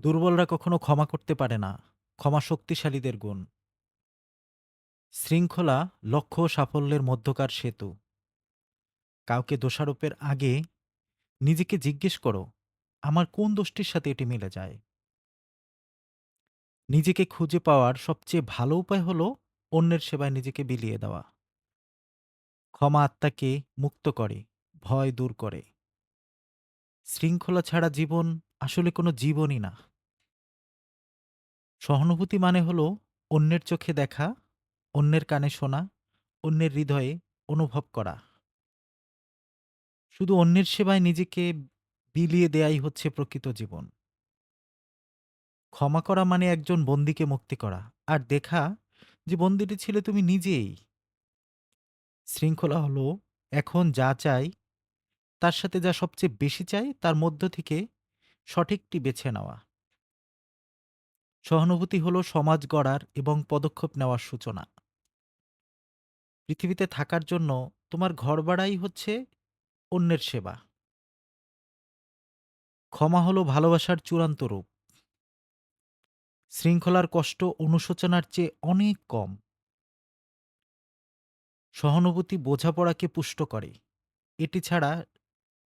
দুর্বলরা কখনো ক্ষমা করতে পারে না। ক্ষমা শক্তিশালীদের গুণ। শৃঙ্খলা, লক্ষ্য সাফল্যের মধ্যকার সেতু। কাউকে দোষারোপের আগে নিজেকে জিজ্ঞেস করো, আমার কোন দোষটির সাথে এটি মিলে যায়? নিজেকে খুঁজে পাওয়ার সবচেয়ে ভালো উপায় হল অন্যের সেবায় নিজেকে বিলিয়ে দেওয়া। ক্ষমা আত্মাকে মুক্ত করে, ভয় দূর করে। শৃঙ্খলা ছাড়া জীবন আসলে কোনো জীবনই না। সহানুভূতি মানে হলো অন্যের চোখে দেখা, অন্যের কানে শোনা, অন্যের হৃদয়ে অনুভব করা। শুধু অন্যের সেবায় নিজেকে বিলিয়ে দেয়াই হচ্ছে প্রকৃত জীবন। ক্ষমা করা মানে একজন বন্দীকে মুক্তি করা, আর দেখা যে বন্দিটি ছিলে তুমি নিজেই। শৃঙ্খলা হলো এখন যা চাই, তার সাথে যা সবচেয়ে বেশি চাই, তার মধ্য থেকে সঠিকটি বেছে নেওয়া। সহানুভূতি হলো সমাজ গড়ার এবং পদক্ষেপ নেওয়ার সূচনা। পৃথিবীতে থাকার জন্য তোমার ঘর বাড়াই হচ্ছে অন্যের সেবা। ক্ষমা হলো ভালোবাসার চূড়ান্ত রূপ। শৃঙ্খলার কষ্ট অনুশোচনার চেয়ে অনেক কম। সহানুভূতি বোঝাপড়াকে পুষ্ট করে। এটি ছাড়া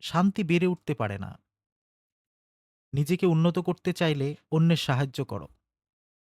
শান্তি বেড়ে উঠতে পারে না। নিজেকে উন্নত করতে চাইলে অন্যের সাহায্য করো।